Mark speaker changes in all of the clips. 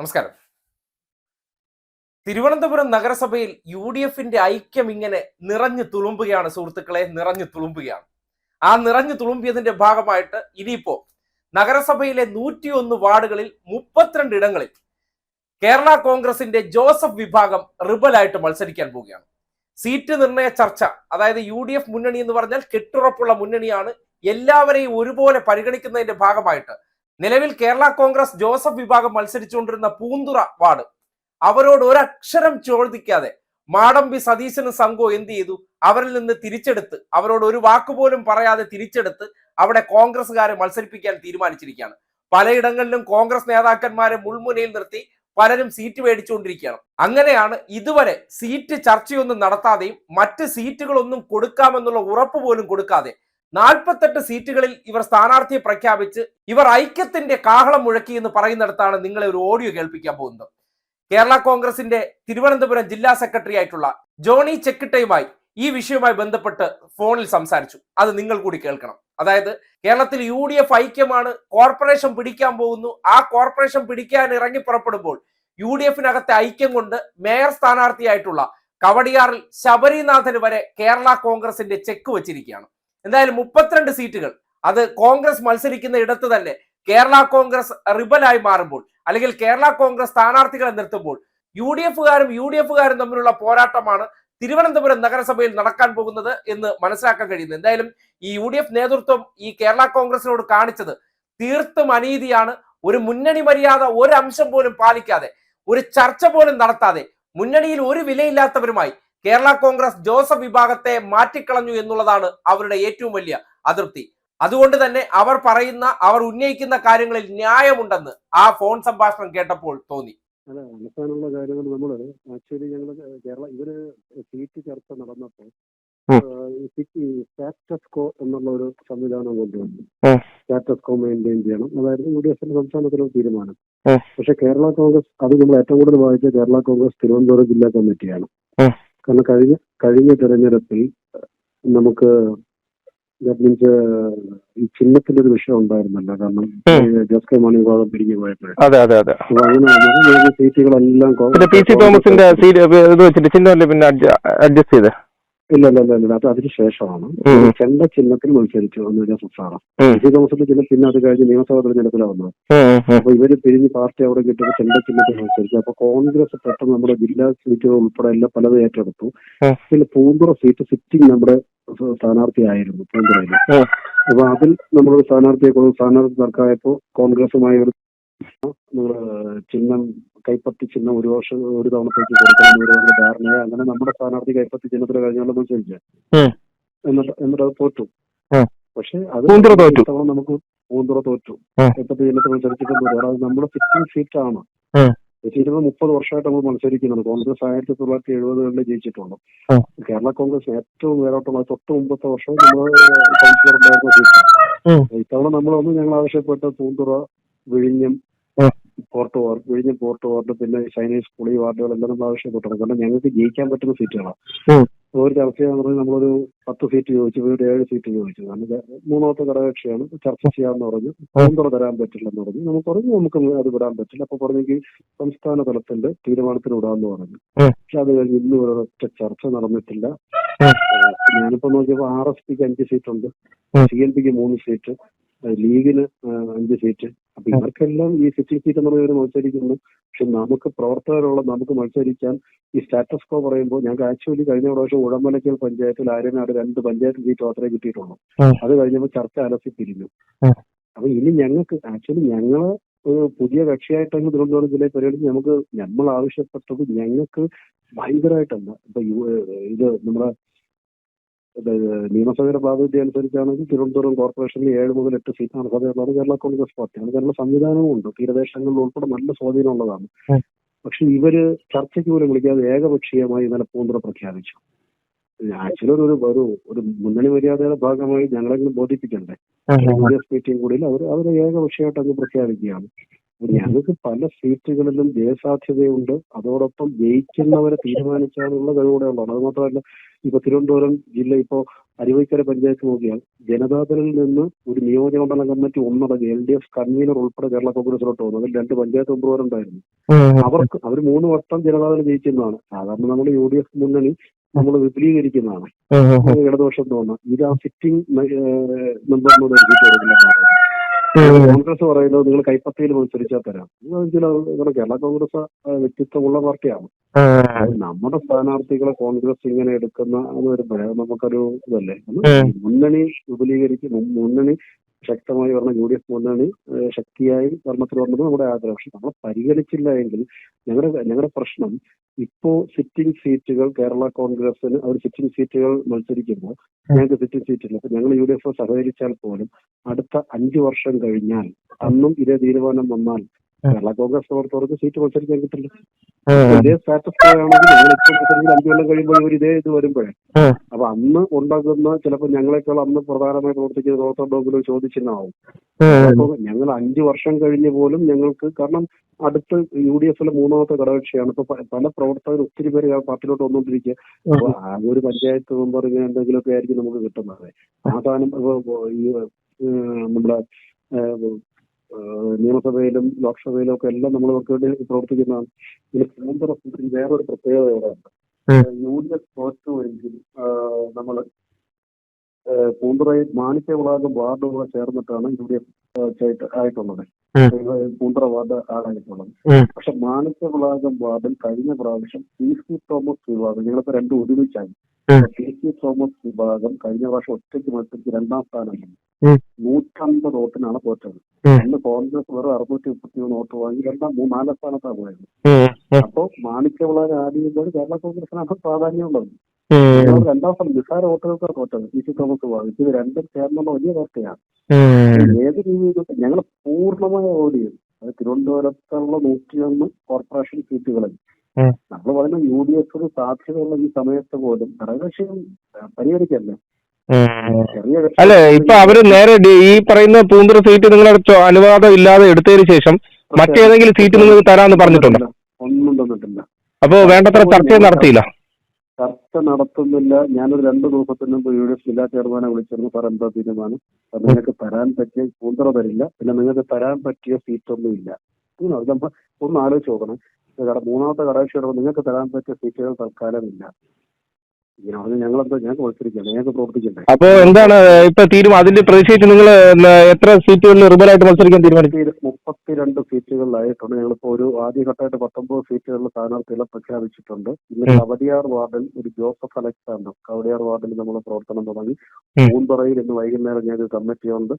Speaker 1: നമസ്കാരം. തിരുവനന്തപുരം നഗരസഭയിൽ U D എഫിന്റെ ഐക്യം ഇങ്ങനെ നിറഞ്ഞു തുളുമ്പുകയാണ് സുഹൃത്തുക്കളെ നിറഞ്ഞു തുളുമ്പുകയാണ്. ആ നിറഞ്ഞു തുളുമ്പിയതിന്റെ ഭാഗമായിട്ട് ഇനിയിപ്പോ നഗരസഭയിലെ നൂറ്റിയൊന്ന് വാർഡുകളിൽ മുപ്പത്തിരണ്ട് ഇടങ്ങളിൽ കേരള കോൺഗ്രസിന്റെ ജോസഫ് വിഭാഗം റിബലായിട്ട് മത്സരിക്കാൻ പോവുകയാണ്. സീറ്റ് നിർണയ ചർച്ച അതായത് യു ഡി എഫ് മുന്നണി എന്ന് പറഞ്ഞാൽ കെട്ടുറപ്പുള്ള മുന്നണിയാണ് എല്ലാവരെയും ഒരുപോലെ പരിഗണിക്കുന്നതിന്റെ ഭാഗമായിട്ട് നിലവിൽ കേരള കോൺഗ്രസ് ജോസഫ് വിഭാഗം മത്സരിച്ചുകൊണ്ടിരുന്ന പൂന്തുറ വാർഡ്. അവരോട് ഒരക്ഷരം ചോദിക്കാതെ മാടമ്പി സതീശനും സംഘവും എന്ത് ചെയ്തു? അവരിൽ നിന്ന് തിരിച്ചെടുത്ത് അവരോട് ഒരു വാക്കുപോലും പറയാതെ തിരിച്ചെടുത്ത് അവിടെ കോൺഗ്രസ്സുകാരെ മത്സരിപ്പിക്കാൻ തീരുമാനിച്ചിരിക്കുകയാണ്. പലയിടങ്ങളിലും കോൺഗ്രസ് നേതാക്കന്മാരെ മുൾമുനയിൽ നിർത്തി പലരും സീറ്റ് മേടിച്ചുകൊണ്ടിരിക്കുകയാണ്. അങ്ങനെയാണ് ഇതുവരെ സീറ്റ് ചർച്ചയൊന്നും നടത്താതെയും മറ്റ് സീറ്റുകളൊന്നും കൊടുക്കാമെന്നുള്ള ഉറപ്പ് പോലും കൊടുക്കാതെ നാൽപ്പത്തെട്ട് സീറ്റുകളിൽ ഇവർ സ്ഥാനാർത്ഥിയെ പ്രഖ്യാപിച്ച് ഇവർ ഐക്യത്തിന്റെ കാഹളം മുഴക്കി എന്ന് പറയുന്നിടത്താണ് നിങ്ങളെ ഒരു ഓഡിയോ കേൾപ്പിക്കാൻ പോകുന്നത്. കേരള കോൺഗ്രസിന്റെ തിരുവനന്തപുരം ജില്ലാ സെക്രട്ടറി ആയിട്ടുള്ള ജോണി ചെക്കിട്ടയുമായി ഈ വിഷയവുമായി ബന്ധപ്പെട്ട് ഫോണിൽ സംസാരിച്ചു. അത് നിങ്ങൾ കൂടി കേൾക്കണം. അതായത് കേരളത്തിൽ യു ഡി എഫ് ഐക്യമാണ് കോർപ്പറേഷൻ പിടിക്കാൻ പോകുന്നു. ആ കോർപ്പറേഷൻ പിടിക്കാൻ ഇറങ്ങി പുറപ്പെടുമ്പോൾ യു ഡി എഫിനകത്തെ ഐക്യം കൊണ്ട് മേയർ സ്ഥാനാർത്ഥിയായിട്ടുള്ള കവടിയാറിൽ ശബരിനാഥന് വരെ കേരള കോൺഗ്രസിന്റെ ചെക്ക് വെച്ചിരിക്കുകയാണ്. എന്തായാലും മുപ്പത്തിരണ്ട് സീറ്റുകൾ. അത് കോൺഗ്രസ് മത്സരിക്കുന്ന ഇടത്ത് തന്നെ കേരള കോൺഗ്രസ് റിബലായി മാറുമ്പോൾ അല്ലെങ്കിൽ കേരള കോൺഗ്രസ് സ്ഥാനാർത്ഥികളെ നിർത്തുമ്പോൾ യു ഡി എഫുകാരും യു ഡി എഫുകാരും തമ്മിലുള്ള പോരാട്ടമാണ് തിരുവനന്തപുരം നഗരസഭയിൽ നടക്കാൻ പോകുന്നത് എന്ന് മനസ്സിലാക്കാൻ കഴിയുന്നു എന്തായാലും ഈ യു ഡി എഫ് നേതൃത്വം ഈ കേരള കോൺഗ്രസിനോട് കാണിച്ചത് തീർത്തും അനീതിയാണ്. ഒരു മുന്നണി മര്യാദ ഒരു അംശം പോലും പാലിക്കാതെ ഒരു ചർച്ച പോലും നടത്താതെ മുന്നണിയിൽ ഒരു വിലയില്ലാത്തവരുമായി കേരള കോൺഗ്രസ് ജോസഫ് വിഭാഗത്തെ മാറ്റിക്കളഞ്ഞു എന്നുള്ളതാണ് അവരുടെ ഏറ്റവും വലിയ അതൃപ്തി അതുകൊണ്ട് തന്നെ അവർ പറയുന്ന അവർ ഉന്നയിക്കുന്ന കാര്യങ്ങളിൽ ന്യായമുണ്ടെന്ന് ആ ഫോൺ സംഭാഷണം കേട്ടപ്പോൾ തോന്നി
Speaker 2: അല്ല അവസാനമുള്ള കാര്യങ്ങൾ നമ്മൾ ആക്ച്വലി ഞങ്ങൾ കേരള ഇവർ സീറ്റ് ചർച്ച നടന്നപ്പോൾ. സ്റ്റാറ്റസ് കോ എന്നുള്ള ഒരു സംവിധാനം കൊണ്ടുവന്നു. സ്റ്റാറ്റസ് കോ മെയിന്റെയിൻ ചെയ്യണം അതായത് യു ഡി എഫിന്റെ സംസ്ഥാനത്തിലെ തീരുമാനം. പക്ഷെ കേരള കോൺഗ്രസ് അത് നമ്മൾ ഏറ്റവും കൂടുതൽ വായിച്ച കേരള കോൺഗ്രസ് തിരുവനന്തപുരം ജില്ലാ കമ്മിറ്റിയാണ്. കാരണം കഴിഞ്ഞ കഴിഞ്ഞ തെരഞ്ഞെടുപ്പിൽ നമുക്ക് മീൻസ് ഈ ചിഹ്നത്തിന്റെ ഒരു വിഷയം ഉണ്ടായിരുന്നല്ലോ. കാരണം ജോസ് കെ മാണി വിഭാഗം പിരിഞ്ഞു പോയപ്പോഴേ. സീറ്റുകളെല്ലാം
Speaker 3: പി സി തോമസിന്റെ ഇത് വെച്ചിട്ട് ചിഹ്നമല്ലേ പിന്നെ അഡ്ജസ്റ്റ് ചെയ്ത്?
Speaker 2: ഇല്ല ഇല്ല ഇല്ല ഇല്ല. അത് അതിന് ശേഷമാണ്.
Speaker 3: ഉം.
Speaker 2: ചെണ്ട ചിഹ്നത്തിൽ മത്സരിച്ചു എന്ന് വെച്ചാൽ സുസാറ
Speaker 3: ഈ
Speaker 2: ദിവസത്തിൽ ചില തോമസിന്റെ ചിഹ്നം പിന്നെ അത് കഴിഞ്ഞ് നിയമസഭാ തെരഞ്ഞെടുപ്പിലാണ് വന്നത്. അപ്പൊ ഇവർ പിരിഞ്ഞ് പാർട്ടി അവിടെ കിട്ടിയത് ചെണ്ട ചിഹ്നത്തിൽ മത്സരിച്ചു. അപ്പൊ കോൺഗ്രസ് പെട്ടെന്ന് നമ്മുടെ ജില്ലാ സീറ്റുകൾ ഉൾപ്പെടെ എല്ലാം പലതും ഏറ്റെടുത്തു. പിന്നെ പൂന്തുറ സീറ്റ് സിറ്റിംഗ് നമ്മുടെ സ്ഥാനാർത്ഥിയായിരുന്നു പൂന്തുറയിൽ അപ്പൊ അതിൽ നമ്മളൊരു സ്ഥാനാർത്ഥിയെ സ്ഥാനാർത്ഥി തർക്കമായപ്പോ കോൺഗ്രസുമായി ഒരു ചിഹ്നം കൈപ്പത്തി ചിഹ്നം ഒരു വർഷം ഒരു തവണത്തേക്ക് കൊടുക്കണം ഒരു തവണ ധാരണയായി അങ്ങനെ നമ്മുടെ സ്ഥാനാർത്ഥി കൈപ്പത്തി ചിഹ്നത്തിൽ കഴിഞ്ഞാലും മത്സരിച്ചു. എന്നിട്ട് എന്നിട്ട് അത് തോറ്റു. പക്ഷെ അത്
Speaker 3: തവണ തോറ്റു.
Speaker 2: നമുക്ക് പൂന്തുറ തോറ്റു. കൈപ്പത്തി ചിഹ്നത്തിൽ മത്സരിച്ചിട്ടുണ്ട് അത് നമ്മുടെ സിറ്റിംഗ് സീറ്റ്
Speaker 3: ആണ്
Speaker 2: ഇരുപത് മുപ്പത് വർഷമായിട്ട് നമ്മൾ മത്സരിക്കുന്നത് കോൺഗ്രസ് ആയിരത്തി തൊള്ളായിരത്തി എഴുപതുകളിൽ ജയിച്ചിട്ടുണ്ട് കേരള കോൺഗ്രസ് ഏറ്റവും ഉയരോട്ടുള്ള തൊട്ട് മുമ്പത്തെ വർഷം നമ്മൾ കൗൺസിലർ ഉണ്ടായിരുന്ന
Speaker 3: സീറ്റ്.
Speaker 2: ഇത്തവണ നമ്മളൊന്നും ഞങ്ങൾ ആവശ്യപ്പെട്ട പൂന്തുറ വിഴിഞ്ഞം. പോർട്ട് വാർഡ് വിഴിഞ്ഞം പോർട്ട് വാർഡ് പിന്നെ ചൈനീസ് സ്കൂൾ ഈ വാർഡുകളെല്ലാം നമ്മൾ ആവശ്യപ്പെട്ടു കാരണം ഞങ്ങൾക്ക് ജയിക്കാൻ പറ്റുന്ന സീറ്റുകളാണ്. ഒരു ചർച്ചയാന്ന് പറഞ്ഞാൽ നമ്മളൊരു പത്ത് സീറ്റ് ചോദിച്ചു ഒരു ഏഴ് സീറ്റ് ചോദിച്ചു. കാരണം മൂന്നാമത്തെ ഘടകകക്ഷിയാണ്. ചർച്ച ചെയ്യാമെന്ന് പറഞ്ഞു. പൂന്തുറ തരാൻ പറ്റില്ലെന്ന് പറഞ്ഞു. നമുക്ക് പറഞ്ഞു നമുക്ക് അത് വിടാൻ പറ്റില്ല. അപ്പൊ പറഞ്ഞെങ്കിൽ സംസ്ഥാന തലത്തിന്റെ തീരുമാനത്തിന് വിടാമെന്ന് പറഞ്ഞു. പക്ഷെ അത് കഴിഞ്ഞ് ഇന്ന് ഒരൊറ്റ ചർച്ച നടന്നിട്ടില്ല. ഞാനിപ്പോ നോക്കിയപ്പോ ആർ എസ് പിക്ക് അഞ്ച് സീറ്റ് ഉണ്ട്
Speaker 3: ഉം.
Speaker 2: സി എൽ പിക്ക് മൂന്ന് സീറ്റ്. ലീഗിന് അഞ്ച് സീറ്റ് അപ്പൊ. ഇവർക്കെല്ലാം ഈ സിറ്റിംഗ് സീറ്റ് എന്ന് പറയുന്നത് മത്സരിക്കുന്നു പക്ഷെ നമുക്ക് പ്രവർത്തകരുള്ള നമുക്ക് മത്സരിക്കാൻ ഈ സ്റ്റാറ്റസ് കോ പറയുമ്പോൾ ഞങ്ങൾക്ക് ആക്ച്വലി കഴിഞ്ഞ പ്രാവശ്യം ഉടമ്പലക്കൽ പഞ്ചായത്തിൽ ആര്യനാട് രണ്ട് പഞ്ചായത്ത് സീറ്റ് മാത്രമേ കിട്ടിയിട്ടുള്ളൂ. അത് കഴിഞ്ഞപ്പോൾ ചർച്ച അലസി. അപ്പൊ ഇനി ഞങ്ങൾക്ക് ആക്ച്വലി ഞങ്ങൾ ഒരു പുതിയ കക്ഷിയായിട്ടങ്ങ് തിരുവനന്തപുരം ജില്ലയിൽ പരിഗണിച്ച് നമുക്ക് നമ്മൾ ആവശ്യപ്പെട്ടത് ഞങ്ങൾക്ക് ഭയങ്കരമായിട്ടല്ല ഇപ്പൊ ഇത് നമ്മുടെ നിയമസഭയുടെ പ്രാതിനിധ്യം അനുസരിച്ചാണെങ്കിൽ തിരുവനന്തപുരം കോർപ്പറേഷനിൽ ഏഴ് മുതൽ എട്ട് സീറ്റാണ് സഭയുള്ളത് കേരള കോൺഗ്രസ് പാർട്ടിയാണ്. കേരള സംവിധാനവും ഉണ്ട് തീരദേശങ്ങളിൽ ഉൾപ്പെടെ നല്ല സ്വാധീനമുള്ളതാണ്. പക്ഷെ ഇവർ ചർച്ചയ്ക്ക് പോലും വിളിക്കാതെ ഏകപക്ഷീയമായി ഇന്നലെ പൂന്തുറ പ്രഖ്യാപിച്ചു. ആക്ച്വലി ഒരു ഒരു ഒരു മുന്നണി മര്യാദയുടെ ഭാഗമായി ഞങ്ങളെങ്കിലും ബോധിപ്പിക്കണ്ടേ? മീറ്റിംഗ് കൂടി അവർ അവരെ ഏകപക്ഷീയമായിട്ട് അങ്ങ് പ്രഖ്യാപിക്കുകയാണ്. ഞങ്ങൾക്ക് പല സീറ്റുകളിലും ജയസാധ്യതയുണ്ട്. അതോടൊപ്പം ജയിക്കുന്നവരെ തീരുമാനിക്കാനുള്ള കഴിവുകൂടെ ഉള്ളതാണ്. അത് മാത്രമല്ല ഇപ്പൊ തിരുവനന്തപുരം ജില്ല ഇപ്പോ അരുവിക്കര പഞ്ചായത്ത് നോക്കിയാൽ ജനതാദളിൽ നിന്ന് ഒരു നിയോജകമണ്ഡലം കമ്മിറ്റി ഒന്നടങ്ങി എൽ ഡി എഫ് കൺവീനർ ഉൾപ്പെടെ കേരള കോൺഗ്രസിലോട്ട് വന്നു. അതിൽ രണ്ട് പഞ്ചായത്ത് മെമ്പർമാരുണ്ടായിരുന്നു അവർക്ക് അവർ മൂന്ന് വർഷം ജനതാദൾ ജയിക്കുന്നതാണ് സാധാരണ നമ്മൾ യു ഡി എഫ് മുന്നണി നമ്മൾ വിപുലീകരിക്കുന്നതാണ്. ഇടതുപക്ഷം തോന്നുന്നു ഇത് ആ സിറ്റിംഗ് മെമ്പറിനോട് ഒരു സീറ്റ് കൊടുക്കില്ലെന്നാണ് കോൺഗ്രസ് പറയുന്നത് നിങ്ങൾ കൈപ്പത്തിയിൽ മത്സരിച്ചാൽ തരാം. ഇത് ചില ഇവിടെ കേരള കോൺഗ്രസ് വ്യക്തിത്വമുള്ള പാർട്ടിയാണ്. നമ്മുടെ സ്ഥാനാർത്ഥികളെ കോൺഗ്രസ് ഇങ്ങനെ എടുക്കുന്ന എന്ന് വരുമ്പോഴേ നമുക്കൊരു ഇതല്ലേ. മുന്നണി വിപുലീകരിക്കും മുന്നണി ശക്തമായി പറഞ്ഞ യു ഡി എഫ് മുന്നണി ശക്തിയായി ഭരണത്തിൽ വന്നത് നമ്മുടെ ആഗ്രഹം പക്ഷെ നമ്മൾ പരിഗണിച്ചില്ല എങ്കിൽ ഞങ്ങളുടെ ഞങ്ങളുടെ പ്രശ്നം ഇപ്പോ സിറ്റിംഗ് സീറ്റുകൾ കേരള കോൺഗ്രസിന് അവർ സിറ്റിംഗ് സീറ്റുകൾ മത്സരിക്കുമ്പോൾ ഞങ്ങൾക്ക് സിറ്റിംഗ് സീറ്റില്ല. അപ്പൊ ഞങ്ങൾ യു ഡി എഫ് സഹകരിച്ചാൽ പോലും അടുത്ത അഞ്ചു വർഷം കഴിഞ്ഞാൽ അന്നും ഇതേ തീരുമാനം വന്നാൽ കേരള കോൺഗ്രസ് പ്രവർത്തകർക്ക് സീറ്റ് മത്സരിക്കാൻ കിട്ടില്ല. ഇതേ സ്റ്റാറ്റസ് ആണെങ്കിൽ ഞങ്ങൾ അഞ്ചു കൊല്ലം കഴിയുമ്പോൾ ഇവർ ഇതേ ഇത് വരുമ്പോഴേ. അപ്പൊ അന്ന് ഉണ്ടാക്കുന്ന ചിലപ്പോൾ ഞങ്ങളെക്കാൾ അന്ന് പ്രധാനമായി പ്രവർത്തിക്കുന്ന പ്രവർത്തകരുടെ ചോദിച്ചെന്നാവും അപ്പൊ ഞങ്ങൾ അഞ്ചു വർഷം കഴിഞ്ഞ് പോലും ഞങ്ങൾക്ക് കാരണം അടുത്ത് യു ഡി എഫിലെ മൂന്നാമത്തെ ഘടകകക്ഷിയാണ്. ഇപ്പൊ പല പ്രവർത്തകർ ഒത്തിരി പേര് പാർട്ടിയിലോട്ട് വന്നുകൊണ്ടിരിക്കുക അപ്പൊ ഒരു പഞ്ചായത്ത് മെമ്പർ ഇങ്ങനെ എന്തെങ്കിലുമൊക്കെ ആയിരിക്കും നമുക്ക് കിട്ടുന്നത്. ആ. സാധനം ഈ നമ്മുടെ നിയമസഭയിലും ലോക്സഭയിലും ഒക്കെ എല്ലാം നമ്മൾ അവർക്ക് വേണ്ടി പ്രവർത്തിക്കുന്നതാണ് ഇതിന് കേന്ദ്ര സീറ്റിൽ വേറൊരു പ്രത്യേകത ഇവിടെയുണ്ട്
Speaker 3: ഉം.
Speaker 2: യു ഡി എഫ് തോറ്റുവെങ്കിൽ നമ്മൾ പൂന്തറയിൽ മാണിക്യവിളാകം വാർഡുകൾ ചേർന്നിട്ടാണ് യു ഡി എഫ് ആയിട്ടുള്ളത്. പൂന്തുറ പൂന്തറ വാർഡ്
Speaker 3: ആളായിട്ടുള്ളത്.
Speaker 2: പക്ഷെ മാണിക്യവിളാകം വാർഡിൽ കഴിഞ്ഞ പ്രാവശ്യം പി സി തോമസ് വിഭാഗം ഞങ്ങളിപ്പോ രണ്ടും ഒരുമിച്ചായി. തോമസ് വിഭാഗം കഴിഞ്ഞ പ്രാവശ്യം ഒറ്റയ്ക്ക് മത്സരിച്ച് രണ്ടാം സ്ഥാനം. നൂറ്റമ്പത് വോട്ടിനാണ് തോറ്റത്. അന്ന് കോൺഗ്രസ് വെറും അറുന്നൂറ്റി മുപ്പത്തി മൂന്ന് വോട്ട് വാങ്ങി രണ്ടാം മൂന്ന് നാലാം സ്ഥാനത്താണ് പോയത്. അപ്പോ മാണിക്യവിളാകം ആഡ് കേരള കോൺഗ്രസിനാണ് പ്രാധാന്യമുള്ളത് രണ്ടാം സ്ഥാനം നിസ്സാര വോട്ടുകൾക്കാണ് തോറ്റത് പി സി തോമസ് വിഭാഗം ഇത് രണ്ടും ചേർന്നുള്ള വലിയ പാർട്ടിയാണ്. ഏത് രീതിയിൽ ഞങ്ങൾ പൂർണമായ ഓടിയത് അത് തിരുവനന്തപുരത്തുള്ള നൂറ്റിയൊന്ന് കോർപ്പറേഷൻ സീറ്റുകളിൽ. നമ്മൾ പറയുന്ന യു ഡി എഫിന് സാധ്യതയുള്ള ഈ സമയത്ത് പോലും ഘടകകക്ഷിയും പരിഹരിക്കല്ലേ
Speaker 3: അല്ലെ ഇപ്പൊ അവർ നേരെ ഈ പറയുന്ന പൂന്തുറ സീറ്റ് നിങ്ങളുടെ അനുവാദം ഇല്ലാതെ എടുത്തതിന് ശേഷം മറ്റേതെങ്കിലും സീറ്റ് നിങ്ങൾക്ക് തരാന്ന് പറഞ്ഞിട്ടുണ്ടോ?
Speaker 2: ഒന്നും തന്നിട്ടില്ല
Speaker 3: അപ്പോ വേണ്ടത്ര ചർച്ച നടത്തിയില്ല?
Speaker 2: ചർച്ച നടത്തുന്നില്ല. ഞാനൊരു രണ്ട് ദിവസത്തിന് മുമ്പ് യു ഡി എഫ് ജില്ലാ ചെയർമാനെ വിളിച്ചിരുന്നു. സാർ എന്താ തീരുമാനം? നിങ്ങൾക്ക് തരാൻ പറ്റിയ പൂന്തറ തരില്ല. പിന്നെ നിങ്ങൾക്ക് തരാൻ പറ്റിയ സീറ്റൊന്നും ഇല്ല ഒന്ന് ആലോചിച്ച് നോക്കണം. കട മൂന്നാമത്തെ കടാക്ഷിയുടെ നിങ്ങൾക്ക് തരാൻ പറ്റിയ സീറ്റുകൾ തൽക്കാലം ഇല്ല
Speaker 3: അപ്പോ എന്താണ് ഇപ്പൊ തീരുമാനം അതിന്റെ പ്രതിഷേധിച്ച് നിങ്ങൾ എത്ര സീറ്റുകളിൽ റിബലായിട്ട് മത്സരിക്കാൻ തീരുമാനിച്ചു?
Speaker 2: മുപ്പത്തി- മുപ്പത്തിരണ്ട് സീറ്റുകളിലായിട്ടുണ്ട്. ഞങ്ങളിപ്പോ ഒരു ആദ്യഘട്ടമായിട്ട് പത്തൊമ്പത് സീറ്റുകളിൽ സ്ഥാനാർത്ഥികളെ പ്രഖ്യാപിച്ചിട്ടുണ്ട്. ഇന്ന്. കവടിയാർ വാർഡിൽ ഒരു ജോസഫ് അലക്സാണ്ടർ കവടിയാർ വാർഡിൽ നമ്മൾ പ്രവർത്തനം തുടങ്ങി. പൂന്തറയിൽ ഇന്ന് വൈകുന്നേരം ഞങ്ങൾക്ക് കമ്മിറ്റിയുണ്ട്.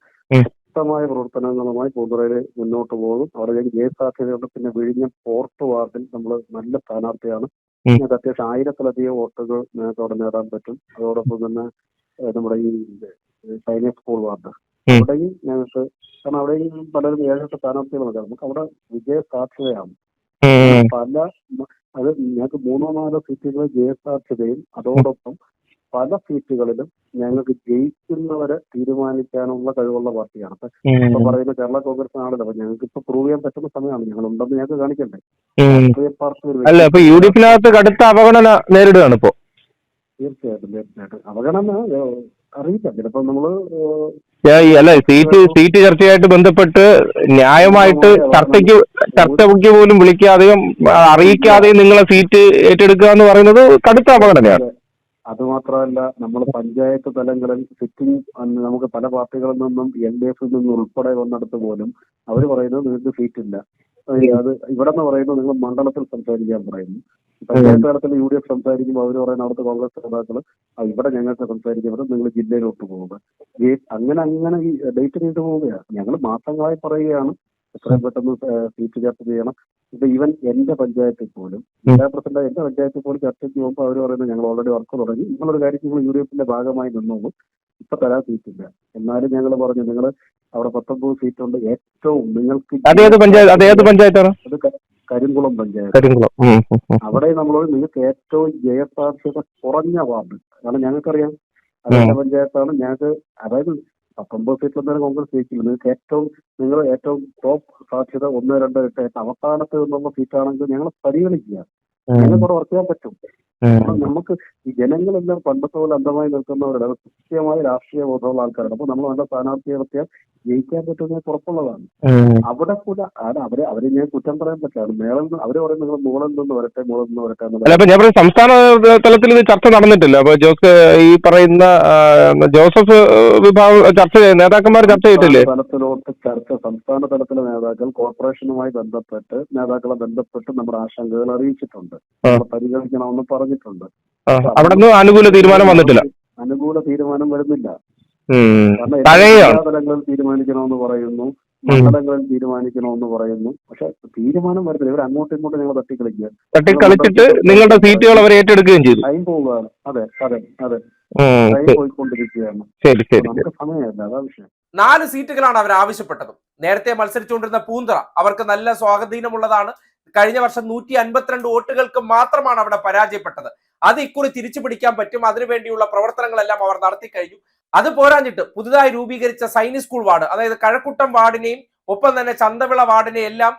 Speaker 2: ശക്തമായ പ്രവർത്തനങ്ങളുമായി പൂന്തുറയിൽ മുന്നോട്ട് പോകും. അവിടെ ഞങ്ങൾക്ക് ജയ സാധ്യതയുണ്ട്. പിന്നെ വിഴിഞ്ഞം പോർട്ട് വാർഡിൽ നമ്മൾ നല്ല സ്ഥാനാർത്ഥിയാണ്. ഞങ്ങൾക്ക് അത്യാവശ്യം ആയിരത്തിലധികം വോട്ടുകൾ ഞങ്ങൾക്ക് അവിടെ നേടാൻ പറ്റും. അതോടൊപ്പം തന്നെ നമ്മുടെ ഈ സൈനിക സ്കൂൾ വാർഡ്. അവിടെയും ഞങ്ങൾക്ക് കാരണം അവിടെയും പലരും ഏഴെട്ട് സ്ഥാനാർത്ഥികളൊക്കെ നമുക്ക് അവിടെ വിജയ സാധ്യതയാണ്. പല അത് ഞങ്ങൾക്ക് മൂന്നോ നാലോ സീറ്റുകൾ ജയസാധ്യതയും അതോടൊപ്പം പല സീറ്റുകളിലും ഞങ്ങൾക്ക് ജയിക്കുന്നവരെ തീരുമാനിക്കാനുള്ള കഴിവുള്ള പാർട്ടിയാണ്. അപ്പൊ ഇപ്പൊ. പറയുന്ന കേരള കോൺഗ്രസ് ആണല്ലോ അപ്പൊ ഞങ്ങൾക്ക് ഇപ്പൊ പ്രൂവ് ചെയ്യാൻ പറ്റുന്ന സമയമാണ്. ഞങ്ങൾ ഉണ്ടെന്ന് ഞങ്ങൾക്ക് കാണിക്കണ്ടേ? രാഷ്ട്രീയ പാർട്ടി
Speaker 3: അല്ല
Speaker 2: വ്യക്തി-
Speaker 3: ഇപ്പൊ യു ഡി എഫിനകത്ത് കടുത്ത അവഗണന നേരിടുകയാണ് ഇപ്പോ.
Speaker 2: തീർച്ചയായിട്ടും തീർച്ചയായിട്ടും. അവഗണന അറിയില്ല. ചിലപ്പോ
Speaker 3: നമ്മൾ അല്ല സീറ്റ് സീറ്റ് ചർച്ചയായിട്ട് ബന്ധപ്പെട്ട് ന്യായമായിട്ട് ചർച്ചയ്ക്ക് ചർച്ചയ്ക്ക് പോലും വിളിക്കാതെയും അറിയിക്കാതെയും നിങ്ങളെ സീറ്റ് ഏറ്റെടുക്കുക എന്ന് പറയുന്നത് കടുത്ത അപകടനയാണ്
Speaker 2: അത് മാത്രമല്ല നമ്മൾ പഞ്ചായത്ത് തലങ്ങളിൽ സിറ്റിംഗ് നമുക്ക് പല പാർട്ടികളിൽ നിന്നും എൽ ഡി എഫിൽ നിന്നും ഉൾപ്പെടെ വന്നിടത്ത് പോലും അവർ പറയുന്നത് നിങ്ങൾക്ക് സീറ്റ് ഇല്ല അത് ഇവിടെ നിന്ന് പറയുന്നത് നിങ്ങൾ മണ്ഡലത്തിൽ സംസാരിക്കാൻ പറയുന്നു. പഞ്ചായത്ത് തലത്തിൽ യു ഡി എഫ് സംസാരിക്കുമ്പോൾ അവർ പറയുന്ന അവിടുത്തെ കോൺഗ്രസ് നേതാക്കൾ "ആ, ഇവിടെ ഞങ്ങൾക്ക് സംസാരിക്കാൻ പറ്റും നിങ്ങൾ ജില്ലയിലോട്ട് പോകുക. അങ്ങനെ അങ്ങനെ ഈ ഡേറ്റ് നീണ്ടു പോവുകയാണ് ഞങ്ങൾ മാസങ്ങളായി പറയുകയാണ്. എത്രയും പെട്ടെന്ന് സീറ്റ് ചർച്ച ചെയ്യണം. ഇപ്പൊ ഈവൻ എന്റെ പഞ്ചായത്തിൽ പോലും ജില്ലാ പ്രസിഡന്റ് എന്റെ പഞ്ചായത്തിൽ പോലും ചർച്ചയ്ക്ക് പോകുമ്പോൾ അവർ പറയുന്നത് ഞങ്ങൾ ഓൾറെഡി വർക്ക് തുടങ്ങി. നിങ്ങളൊരു കാര്യം നിങ്ങൾ യു ഡി എഫിന്റെ ഭാഗമായി നിന്നോളൂ. ഇപ്പൊ തരാൻ സീറ്റില്ല എന്നാലും ഞങ്ങൾ പറഞ്ഞു നിങ്ങൾ അവിടെ പത്തൊമ്പത് സീറ്റ് ഉണ്ട്. ഏറ്റവും നിങ്ങൾക്ക് അത് കരിങ്കുളം പഞ്ചായത്ത്. അവിടെ നമ്മളോട് നിങ്ങൾക്ക് ഏറ്റവും ജയസാധ്യത കുറഞ്ഞ വാർഡ്. കാരണം ഞങ്ങൾക്കറിയാം അതെന്റെ പഞ്ചായത്താണ്? ഞങ്ങൾക്ക് അതായത് പത്തൊമ്പത് സീറ്റിൽ എന്തായാലും കോൺഗ്രസ് ജയിക്കില്ല നിങ്ങൾക്ക് ഏറ്റവും നിങ്ങൾ ഏറ്റവും ടോപ്പ് സാധ്യത ഒന്ന് രണ്ട് എട്ട് എട്ട് അവസാനത്തെ നിന്നുള്ള സീറ്റാണെങ്കിൽ ഞങ്ങൾ പരിഗണിക്കുക ഞങ്ങൾ കൂടെ വർക്ക് ചെയ്യാൻ പറ്റും. കാരണം നമുക്ക് ഈ ജനങ്ങളെല്ലാം പണ്ടത്തെ പോലെ അന്ധമായി നിൽക്കുന്നവരുടെ കൃത്യമായ രാഷ്ട്രീയ ബോധമുള്ള ആൾക്കാരാണ്. അപ്പൊ നമ്മൾ നല്ല സ്ഥാനാർത്ഥിയെ നിർത്തിയാൽ ജയിക്കാൻ പറ്റുന്നത് പുറത്തുള്ളതാണ്. അവിടെ കൂടെ ആണ് അവരെ അവരെ ഞാൻ കുറ്റം പറയാൻ പറ്റില്ല. മേളിൽ നിന്ന് അവർ പറയുന്നത് നിങ്ങൾ മുകളിൽ നിന്ന് വരട്ടെ മുകളിൽ നിന്ന് വരട്ടെ
Speaker 3: ഞാൻ പറയും സംസ്ഥാന തലത്തിൽ ഇത് ചർച്ച നടന്നിട്ടില്ല. അപ്പൊ ജോസ് ഈ പറയുന്ന ജോസഫ് വിഭാഗം ചർച്ച ചെയ്ത നേതാക്കന്മാർ ചർച്ച ചെയ്തിട്ടില്ലേ?
Speaker 2: തലത്തിലോട്ട് ചർച്ച സംസ്ഥാന തലത്തിലെ നേതാക്കൾ കോർപ്പറേഷനുമായി ബന്ധപ്പെട്ട് നേതാക്കളെ ബന്ധപ്പെട്ട് നമ്മുടെ ആശങ്കകൾ അറിയിച്ചിട്ടുണ്ട്. പരിഗണിക്കണമെന്ന് പരിഗണിക്കണമെന്ന് പറഞ്ഞിട്ടുണ്ട്.
Speaker 3: അവിടെ നിന്ന് അനുകൂല തീരുമാനം വന്നിട്ടില്ല.
Speaker 2: അനുകൂല തീരുമാനം വരുന്നില്ല. മണ്ഡലങ്ങളിൽ തീരുമാനിക്കണമെന്ന് പറയുന്നു. മണ്ഡലങ്ങളിൽ തീരുമാനിക്കണമെന്ന് പറയുന്നു. പക്ഷെ തീരുമാനം വരുന്നില്ല ഇവർ അങ്ങോട്ടും ഇങ്ങോട്ടും ഞങ്ങൾ തട്ടിക്കളിക്കുക.
Speaker 3: തട്ടിക്കളിച്ചിട്ട് നിങ്ങളുടെ സീറ്റുകൾ അവർ ഏറ്റെടുക്കുകയും ചെയ്തു.
Speaker 2: ടൈം പോവുകയാണ്. അതെ അതെ അതെ. പോയിക്കൊണ്ടിരിക്കുകയാണ്.
Speaker 3: ശരി ശരി
Speaker 2: നമുക്ക് സമയമില്ല. അതാ വിഷയം.
Speaker 1: നാല് സീറ്റുകളാണ് അവർ ആവശ്യപ്പെട്ടത്. നേരത്തെ മത്സരിച്ചുകൊണ്ടിരുന്ന പൂന്തറ. അവർക്ക് നല്ല സ്വാധീനമുള്ളതാണ് കഴിഞ്ഞ വർഷം നൂറ്റി അൻപത്തിരണ്ട് വോട്ടുകൾക്ക് മാത്രമാണ് അവിടെ പരാജയപ്പെട്ടത്. അത് ഇക്കുറി തിരിച്ചു പിടിക്കാൻ പറ്റും. അതിനുവേണ്ടിയുള്ള പ്രവർത്തനങ്ങളെല്ലാം അവർ നടത്തി കഴിഞ്ഞു. അത് പോരാഞ്ഞിട്ട് പുതുതായി രൂപീകരിച്ച സൈനിക് സ്കൂൾ വാർഡ് അതായത് കഴക്കൂട്ടം വാർഡിനെയും ഒപ്പം തന്നെ ചന്തവിള വാർഡിനെ എല്ലാം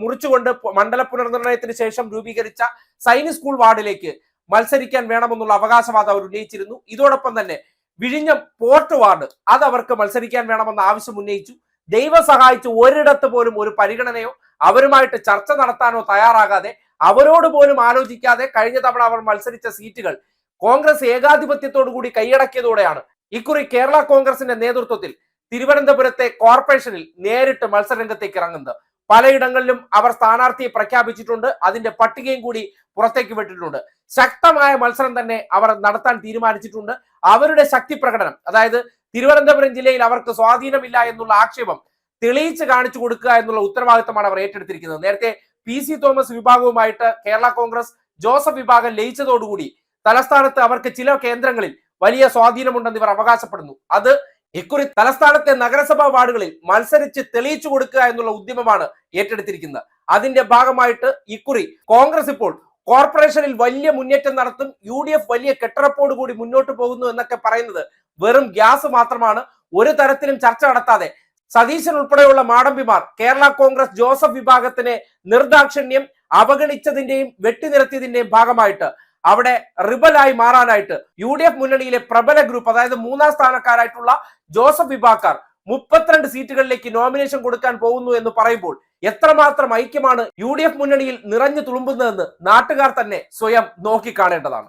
Speaker 1: മുറിച്ചുകൊണ്ട് മണ്ഡല പുനർനിർണയത്തിന് ശേഷം രൂപീകരിച്ച സൈനിക് സ്കൂൾ വാർഡിലേക്ക് മത്സരിക്കാൻ വേണമെന്നുള്ള അവകാശവാദം അവർ ഉന്നയിച്ചിരുന്നു. ഇതോടൊപ്പം തന്നെ വിഴിഞ്ഞം പോർട്ട് വാർഡ് അത് അവർക്ക് മത്സരിക്കാൻ വേണമെന്ന ആവശ്യം ഉന്നയിച്ചു. ദൈവം സഹായിച്ച് ഒരിടത്ത് പോലും ഒരു പരിഗണനയോ അവരുമായിട്ട് ചർച്ച നടത്താനോ തയ്യാറാകാതെ അവരോട് പോലും ആലോചിക്കാതെ കഴിഞ്ഞ തവണ അവർ മത്സരിച്ച സീറ്റുകൾ കോൺഗ്രസ് ഏകാധിപത്യത്തോടു കൂടി കൈയടക്കിയതോടെയാണ്. ഇക്കുറി കേരള കോൺഗ്രസിന്റെ നേതൃത്വത്തിൽ തിരുവനന്തപുരത്തെ കോർപ്പറേഷനിൽ നേരിട്ട് മത്സരരംഗത്തേക്ക് ഇറങ്ങുന്നത്. പലയിടങ്ങളിലും അവർ സ്ഥാനാർത്ഥിയെ പ്രഖ്യാപിച്ചിട്ടുണ്ട്. അതിന്റെ പട്ടികയും കൂടി പുറത്തേക്ക് വിട്ടിട്ടുണ്ട്. ശക്തമായ മത്സരം തന്നെ അവർ നടത്താൻ തീരുമാനിച്ചിട്ടുണ്ട്. അവരുടെ ശക്തി പ്രകടനം അതായത് തിരുവനന്തപുരം ജില്ലയിൽ അവർക്ക് സ്വാധീനമില്ല എന്നുള്ള ആക്ഷേപം തെളിയിച്ച് കാണിച്ചു കൊടുക്കുക എന്നുള്ള ഉത്തരവാദിത്തമാണ് അവർ ഏറ്റെടുത്തിരിക്കുന്നത്. നേരത്തെ പി സി തോമസ് വിഭാഗവുമായിട്ട് കേരള കോൺഗ്രസ് ജോസഫ് വിഭാഗം ലയിച്ചതോടുകൂടി തലസ്ഥാനത്ത് അവർക്ക് ചില കേന്ദ്രങ്ങളിൽ വലിയ സ്വാധീനമുണ്ടെന്ന് ഇവർ അവകാശപ്പെടുന്നു. അത് ഇക്കുറി തലസ്ഥാനത്തെ നഗരസഭാ വാർഡുകളിൽ മത്സരിച്ച് തെളിയിച്ചു കൊടുക്കുക എന്നുള്ള ഉദ്യമമാണ് ഏറ്റെടുത്തിരിക്കുന്നത്. അതിന്റെ ഭാഗമായിട്ട് ഇക്കുറി കോൺഗ്രസ് ഇപ്പോൾ കോർപ്പറേഷനിൽ വലിയ മുന്നേറ്റം നടത്തും യു ഡി എഫ് വലിയ കെട്ടറപ്പോട് കൂടി മുന്നോട്ട് പോകുന്നു എന്നൊക്കെ പറയുന്നത് വെറും ഗ്യാസ് മാത്രമാണ്. ഒരു തരത്തിലും ചർച്ച നടത്താതെ സതീശൻ ഉൾപ്പെടെയുള്ള മാടമ്പിമാർ കേരള കോൺഗ്രസ് ജോസഫ് വിഭാഗത്തിനെ നിർദാക്ഷിണ്യം അവഗണിച്ചതിന്റെയും വെട്ടിനിരത്തിയതിന്റെയും ഭാഗമായിട്ട് അവിടെ റിബലായി മാറാനായിട്ട് യു ഡി എഫ് മുന്നണിയിലെ പ്രബല ഗ്രൂപ്പ് അതായത് മൂന്നാം സ്ഥാനക്കാരായിട്ടുള്ള ജോസഫ് വിഭാഗക്കാർ മുപ്പത്തിരണ്ട് സീറ്റുകളിലേക്ക് നോമിനേഷൻ കൊടുക്കാൻ പോകുന്നു എന്ന് പറയുമ്പോൾ എത്രമാത്രം ഐക്യമാണ് യു മുന്നണിയിൽ നിറഞ്ഞു തുളുമ്പുന്നതെന്ന് നാട്ടുകാർ തന്നെ സ്വയം നോക്കിക്കാണേണ്ടതാണ്.